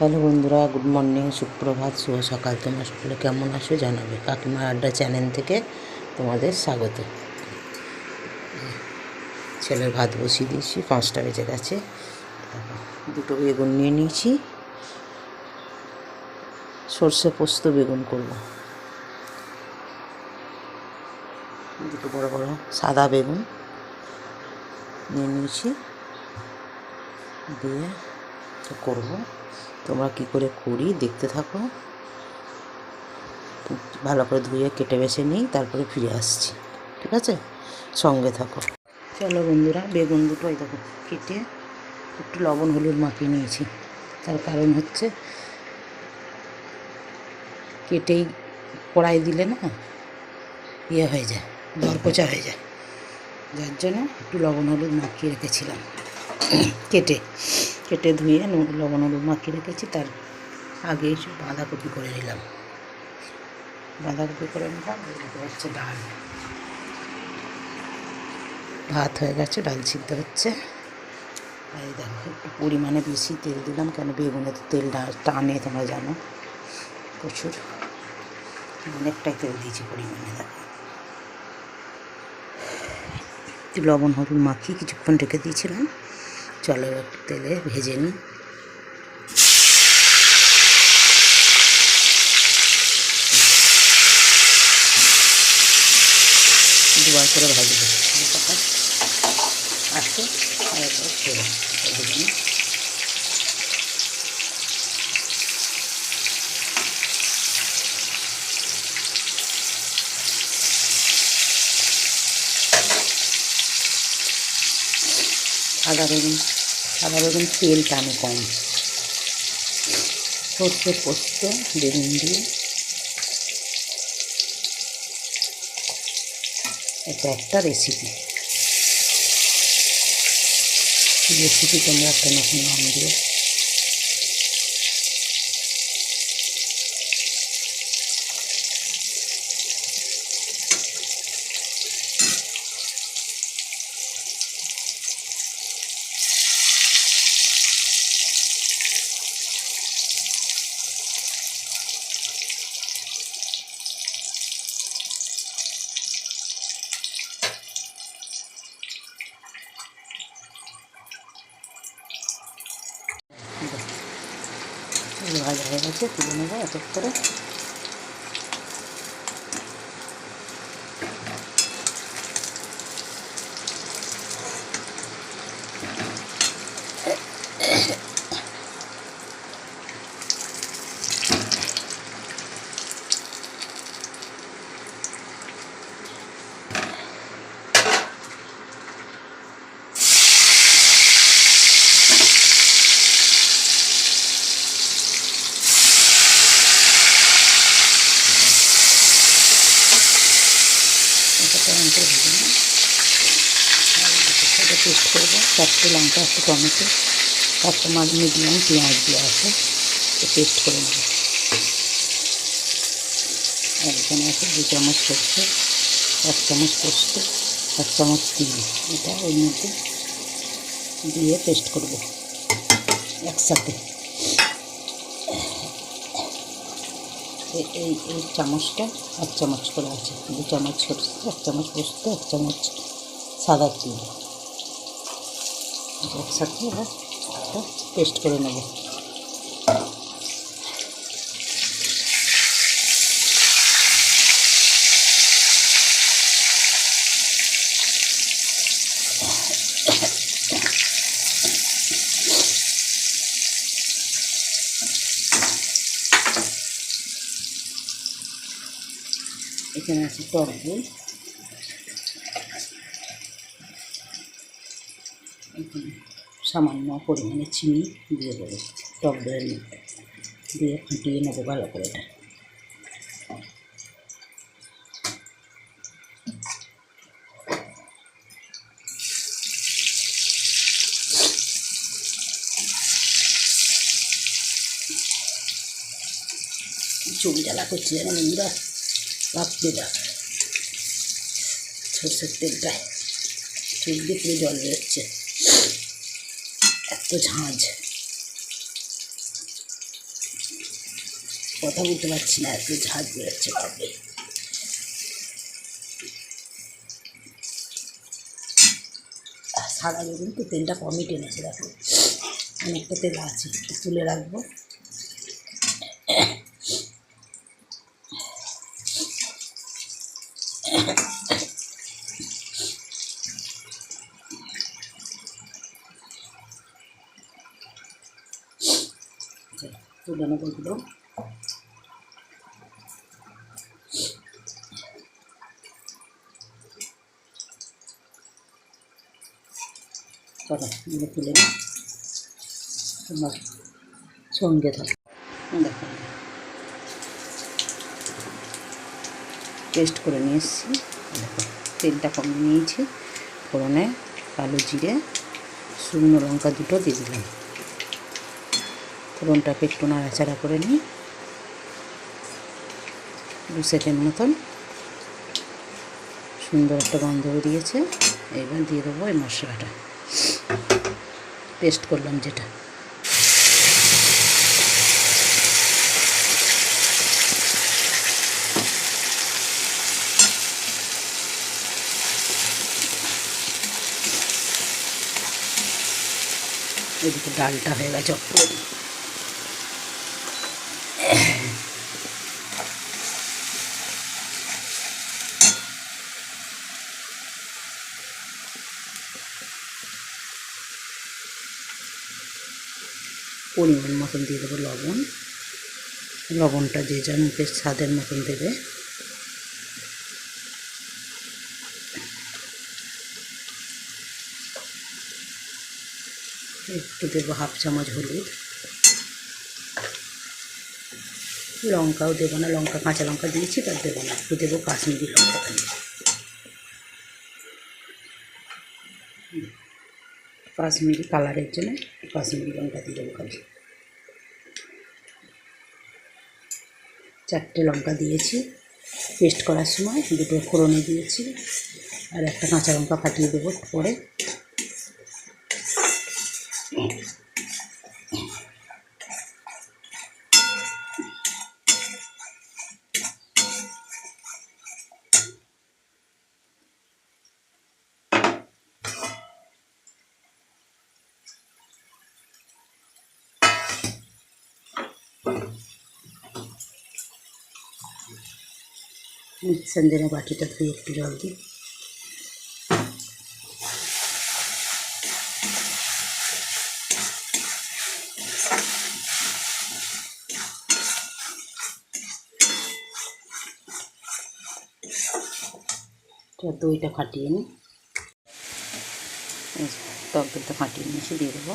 Hello বন্ধুরা, good morning, সুপ্রভাত, শুভ সকাল। তোমার সকলে কেমন আছো জানাবে কাকিমার আড্ডা চ্যানেল থেকে তোমাদের স্বাগত। ছেলের ভাত বসিয়ে দিয়েছি, পাঁচটা বেজে গেছে। দুটো বেগুন নিয়ে নিয়েছি। সর্ষে পোস্ত বেগুন করব। দুটো বড় বড় সাদা বেগুন নিয়ে নিয়েছি। দিয়ে করব। তোমরা কি করে করি দেখতে থাকো। ভালো করে ধুয়ে কেটে বেছে নিই, তারপরে ফিরে আসছি। ঠিক আছে? সঙ্গে থাকো। চলো বন্ধুরা, বেগুন দুটো এই দেখো কেটে একটু লবণ, হলুদ মাখিয়ে নিয়েছি। তার কারণ হচ্ছে কেটেই কড়াই দিলে না ইয়ে হয়ে যায় দরপচা হয়ে যায়। যার জন্য একটু লবণ, হলুদ মাখিয়ে রেখেছিলাম। কেটে কেটে ধুয়ে লবণ, হলুদ মাখিয়ে রেখেছি, তার আগে এসে বাঁধাকপি করে নিলাম। বাঁধাকপি করে নিলাম হচ্ছে ডাল। ভাত হয়ে গেছে, ডাল সিদ্ধ হচ্ছে। এই দেখো, একটু পরিমাণে বেশি তেল দিলাম, কেন বেগুনে তো তেল টানে তোমরা জানো, প্রচুর। অনেকটাই তেল দিয়েছি পরিমাণে, দেখো। লবণ, হলুদ মাখিয়ে কিছুক্ষণ রেখে দিয়েছিলাম। চলো তেলে ভেজে নিই। দুবার করে ভাজবো। হালকা আসে আর একবার ছেড়ে বেগুন সাদা বেগুন তেল টানে কম। সর্ষে পোস্ত, বেগুন দিয়ে। এটা একটা রেসিপি রেসিপি তোমরা একটা নতুন নাম দিও। নেব এক করে এটা টমেটো ভেজে নিই আর এটাকে ছোটো পেস্ট করব চারটে লঙ্কা, একটা টমেটো একটা মাছ মিডিয়াম পেঁয়াজ দেওয়া আছে তো পেস্ট করে নেব। এখানে আছে দু চামচ সরষে, এক চামচ পোস্ত, এক চামচ তিল, এটা ওর মধ্যে দিয়ে পেস্ট করব একসাথে। এই এই চামচটা এক চামচ করে আছে, দু চামচ সরষে, এক চামচ পোস্ত, এক চামচ সাদা তিল। একসাথে এবার একটা পেস্ট করে নেব এখানে আছে টক দই সামান্য পরিমাণে চিনি দিয়ে দেবো, টক দইয়ের মধ্যে দিয়ে ফুটিয়ে নেব ভালো করে এটা। চুল জ্বালা করছে যেন বন্ধুরা বাপরে বাপ সর্ষের তেলটায় চুল দিয়ে জল বেরোচ্ছে। এত ঝাঁঝ কথা বলতে পারছি না, এত ঝাঁজ বেরোচ্ছে বাপরে সারা বেগুন তো তেলটা কমই টেনেছে, দেখো। অনেকটা তেল আছে তুলে রাখব। নিই। তোমার সঙ্গে থাকো। টেস্ট করে নিয়ে এসেছি। তেলটা কমে নিয়েছি। ফোড়নে কালো জিরে, শুকনো লঙ্কা দুটো দিয়ে দিলাম। ফোড়নটাকে একটু নাড়াচাড়া করে নিই। দু সেকেন্ড মতন। সুন্দর একটা গন্ধ বেরিয়েছে। এবার দিয়ে দেবো এই মশলাটা। পেস্ট করলাম যেটা। এদিকে ডালটা হয়ে গেছে। পরিমাণ মতন দিয়ে দেবো লবণ। লবণটা যে যার মুখের স্বাদের মতন দেবে। একটু দেবো হাফ চামচ হলুদ। লঙ্কাও দেবো না, লঙ্কা, কাঁচা লঙ্কা দিয়েছি, তার দেবো না, একটু দেবো কাশ্মীরি লঙ্কা কাশ্মীরি কালারের জন্য কাশ্মীরি লঙ্কা দিয়ে দেবো খালি। চারটে লঙ্কা দিয়েছি। পেস্ট করার সময় দুটো ফোড়নে দিয়েছি। আর একটা কাঁচা লঙ্কা ফাটিয়ে দেবো পরে। মিক্সার জন্য বাটিটা ধুয়ে একটু জল দিই দইটা ফাটিয়ে নিই টক দইটা ফাটিয়ে নিয়েছি দিয়ে দেবো।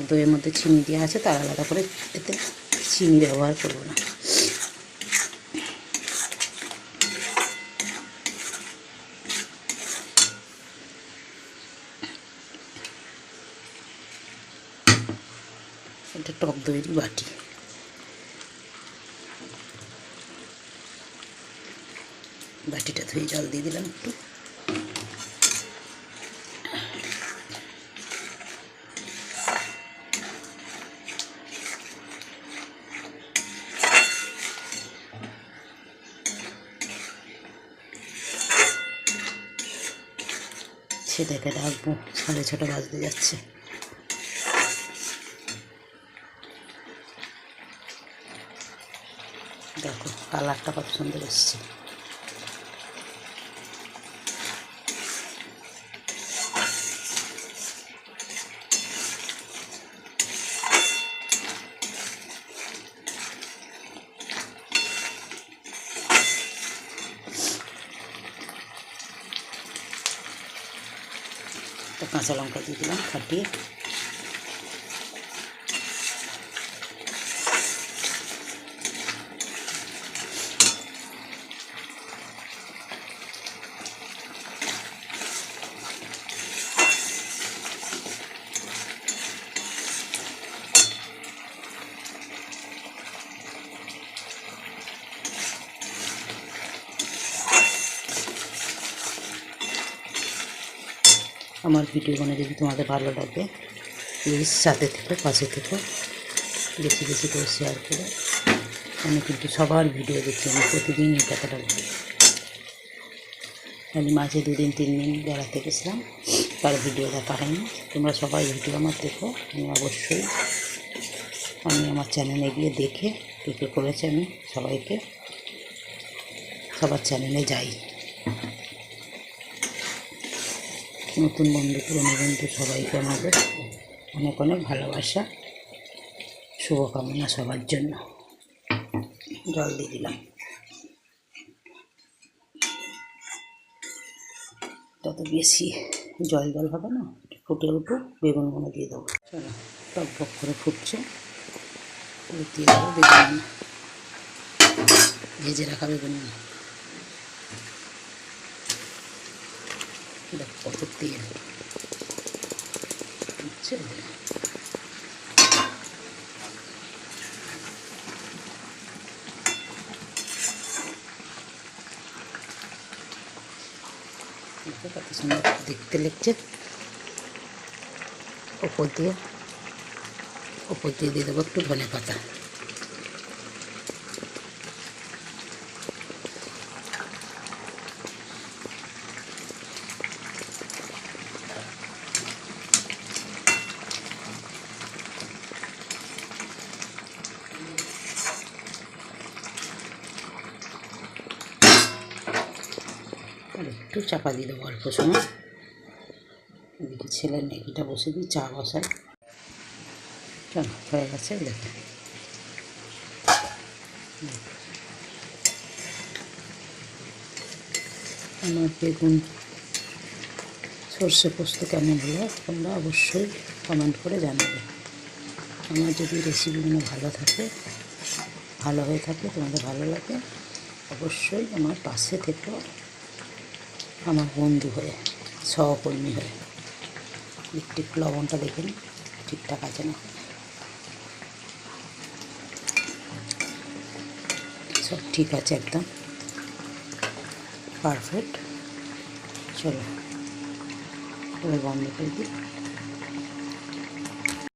টক দইয়ের মধ্যে চিনি দেওয়া আছে, তার আলাদা করে এতে চিনি ব্যবহার করব না। এটা টক দইয়েরই বাটি। বাটিটা ধুয়ে জল দিয়ে দিলাম একটু। ছেলেকে ডাকবো সাড়ে ছটা বাজতে যাচ্ছে। দেখো কালারটা কত সুন্দর এসছে। কাঁচা লঙ্কা দিয়ে দিলাম ফাটিয়ে আমার ভিডিওগুলো যদি তোমাদের ভালো লাগে প্লিজ সাথে থেকো, পাশে থেকো। বেশি বেশি করে শেয়ার করো। আমি কিন্তু সবার ভিডিও দেখি, আমি প্রতিদিন এই কথাটা বলি। আমি মাঝে দুদিন, তিন দিন বেড়াতে গেছিলাম, তার ভিডিও দেখা হয়নি তোমরা সবাই ভিডিও আমার দেখো, আমি অবশ্যই, আমি আমার চ্যানেলে গিয়ে দেখে দেখে করেছি আমি সবাইকে, সবার চ্যানেলে যাই। নতুন বন্ধু পুরনো বন্ধু সবাইকে আমাদের অনেক অনেক ভালোবাসা, শুভকামনা সবার জন্য। জল দিয়ে দিলাম। তত বেশি জল জল হবে না, ফুটে উঠুক বেগুনগুলো দিয়ে দেবো। চলো, টক টক করে ফুটছে। দিয়ে দেবো বেগুন ভেজে রাখা বেগুন দেখো কত তেল বুঝছ দেখো কত সুন্দর দেখতে লাগছে ওপর দিয়ে ওপর দিয়ে দিয়ে দেবো একটু ধনে পাতা আর একটু চাপা দিয়ে দেবো অল্প সময়। এদিকে ছেলের ম্যাগিটা বসে দিই চা বসাই। হয়ে গেছে দেখো। আমার বেগুন সর্ষে পোস্ত কেমন হলো তোমরা অবশ্যই কমেন্ট করে জানাবে। আমার যদি রেসিপিগুলো ভালো থাকে, ভালো হয়ে থাকে, তোমাদের ভালো লাগে, অবশ্যই আমার পাশে থেকেও আমার বন্ধু হয়ে, সহকর্মী হয়ে। একটু লবণটা দেখুন, ঠিকঠাক আছে না? সব ঠিক আছে একদম। পারফেক্ট। চলো, এবার বন্ধ করে দিই।